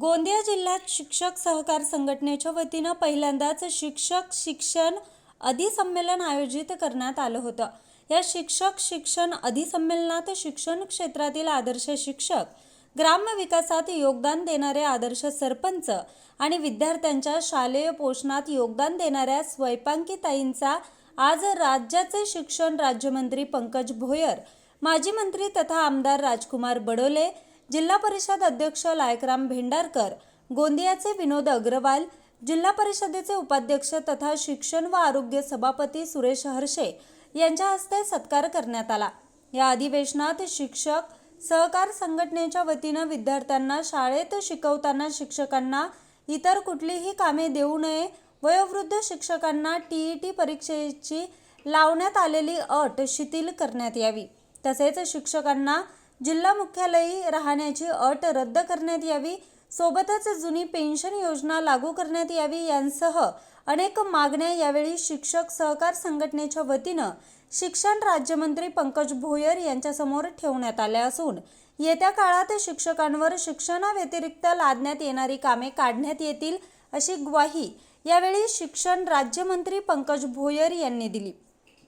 गोंदिया जिल्ह्यात शिक्षक सहकार संघटनेच्या वतीनं पहिल्यांदाच शिक्षक शिक्षण अधिसंमेलन आयोजित करण्यात आलं होतं. या शिक्षक शिक्षण अधिसंमेलनात शिक्षण क्षेत्रातील आदर्श शिक्षक ग्रामविकासात योगदान देणारे आदर्श सरपंच आणि विद्यार्थ्यांच्या शालेय पोषणात योगदान देणाऱ्या स्वयंपाकीताईंचा आज राज्याचे शिक्षण राज्यमंत्री पंकज भोयर माजी मंत्री तथा आमदार राजकुमार बडोले जिल्हा परिषद अध्यक्ष लायकराम भेंडारकर गोंदियाचे विनोद अग्रवाल जिल्हा परिषदेचे उपाध्यक्ष तथा शिक्षण व आरोग्य सभापती सुरेश हर्षे यांच्या हस्ते सत्कार करण्यात आला. या अधिवेशनात शिक्षक सहकार संघटनेच्या वतीनं विद्यार्थ्यांना शाळेत शिकवताना शिक्षकांना इतर कुठलीही कामे देऊ नये वयोवृद्ध शिक्षकांना टी ई टी परीक्षेची लावण्यात आलेली अट शिथिल करण्यात यावी. तसेच शिक्षकांना जिल्हा मुख्यालयी राहण्याची अट रद्द करण्यात यावी. सोबतच जुनी पेन्शन योजना लागू करण्यात यावी यांसह अनेक मागण्या यावेळी शिक्षक सहकार संघटनेच्या वतीनं शिक्षण राज्यमंत्री पंकज भोयर यांच्यासमोर ठेवण्यात आल्या असून येत्या काळात शिक्षकांवर शिक्षणाव्यतिरिक्त लादण्यात येणारी कामे काढण्यात येतील अशी ग्वाही यावेळी शिक्षण राज्यमंत्री पंकज भोयर यांनी दिली.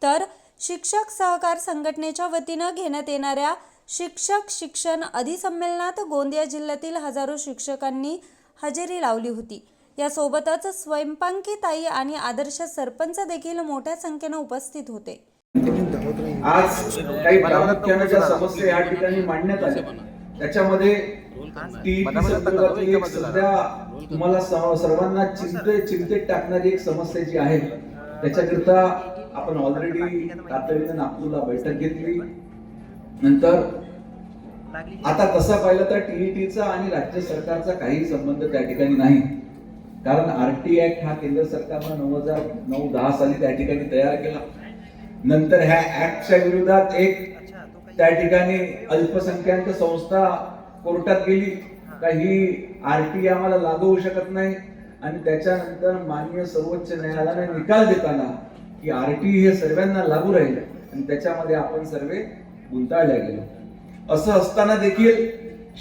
तर शिक्षक सहकार संघटनेच्या वतीनं घेण्यात येणाऱ्या शिक्षक शिक्षण अधिसंमेलनात गोंदिया जिल्ह्यातील हजारो शिक्षकांनी हजेरी लावली होती. यासोबतच स्वयंपाकी ताई आणि आदर्श सरपंच देखील मोठ्या संख्येनं उपस्थित होते. आज काही प्रामुख्याने समस्या या ठिकाणी मांडण्यात आल्या त्याच्यामध्ये तुम्हाला सर्वांना चिंते चिंतेत टाकणारी एक समस्या जी आहे त्याच्याकरिता आपण ऑलरेडी तातडीने नागपूरला बैठक घेतली. नंतर आता तसं पाहिलं तर टीईटीचा आणि राज्य सरकारचा काही संबंध त्या ठिकाणी नाही. कारण आरटी ऍक्ट हा केंद्र सरकारनं नऊ हजार नऊ दहा साली त्या ठिकाणी तयार केला. नंतर ह्या ऍक्टच्या विरोधात एक त्या ठिकाणी अल्पसंख्याक संस्था कोर्टात गेली. का ही आरटी आम्हाला लागू होऊ शकत नाही. आणि त्याच्यानंतर माननीय सर्वोच्च न्यायालयाने निकाल देताना की आरटी हे सर्वांना लागू राहील. आणि त्याच्यामध्ये आपण सर्व गुंताळल्या गेलो असं असताना देखील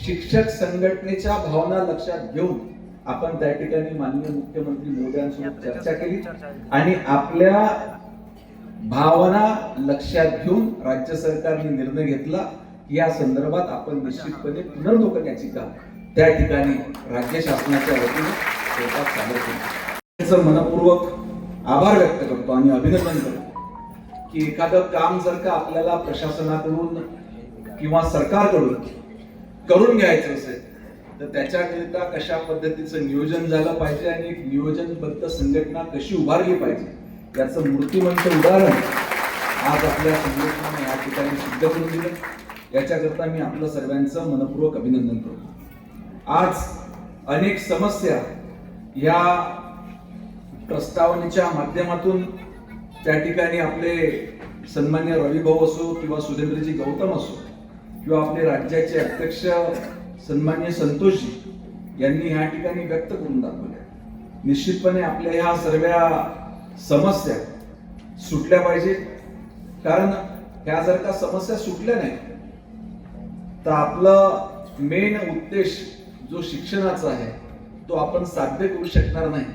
शिक्षक संघटनेच्या भावना लक्षात घेऊन आपण त्या ठिकाणी माननीय मुख्यमंत्री मोदयांसोबत चर्चा केली. आणि आपल्या भावना लक्षात घेऊन राज्य सरकारने निर्णय घेतला. की या संदर्भात आपण निश्चितपणे पुनर्लोकन याचिका त्या ठिकाणी राज्य शासनाच्या वतीने कोर्टात सादर केली. त्याचं मनपूर्वक आभार व्यक्त करतो आणि अभिनंदन करतो. की एखादं काम जर का आपल्याला प्रशासनाकडून किंवा सरकारकडून करून घ्यायचं असेल तर त्याच्याकरिता कशा पद्धतीचं नियोजन झालं पाहिजे आणि एक नियोजनबद्ध संघटना कशी उभारली पाहिजे याचं मूर्तिमंत उदाहरण आज आपल्या संघटनेने या ठिकाणी सिद्ध करून दिलं. याच्याकरता मी आपलं सर्वांचं मनपूर्वक अभिनंदन करतो. आज अनेक समस्या या प्रस्तावनेच्या माध्यमातून त्या ठिकाणी आपले सन्मान्य रविभाऊ असो किंवा सुरेंद्रजी गौतम असो किंवा आपले राज्याचे अध्यक्ष सन्मान्य संतोषजी यांनी ह्या ठिकाणी व्यक्त करून दाखवल्या. निश्चितपणे आपल्या ह्या सर्व समस्या सुटल्या पाहिजेत कारण ह्या जर का समस्या सुटल्या नाही तर आपला मेन उद्देश जो शिक्षणाचा आहे तो आपण साध्य करू शकणार नाही.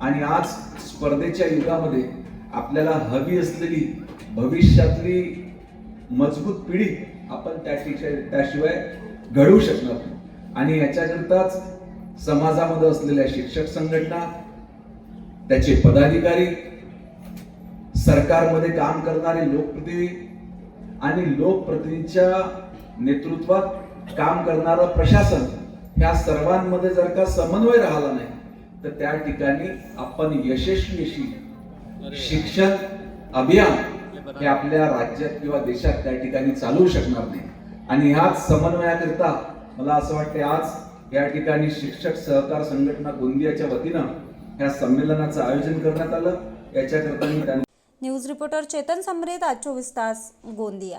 आणि आज स्पर्धेच्या युगामध्ये आपल्याला हवी असलेली भविष्यातली मजबूत पिढी आपण त्या त्याशिवाय घडवू शकणार नाही. आणि याच्याकरताच समाजामध्ये असलेल्या शिक्षक संघटना त्याचे पदाधिकारी सरकारमध्ये काम करणारे लोकप्रतिनिधी आणि लोकप्रतिनिधीच्या नेतृत्वात काम करणारं प्रशासन ह्या सर्वांमध्ये जर का समन्वय राहिला नाही तर त्या ठिकाणी आपण यशस्वी शिक्षण अभियान हे आपल्या राज्यात किंवा देशात त्या ठिकाणी चालवू शकणार नाही. आणि ह्याच समन्वयाकरिता मला असं वाटते आज या ठिकाणी शिक्षक सहकार संघटना गोंदियाच्या वतीनं ह्या संमेलनाचं आयोजन करण्यात आलं. याच्याकरता मी त्यांना न्यूज रिपोर्टर चेतन समरेत आज चोवीस तास गोंदिया.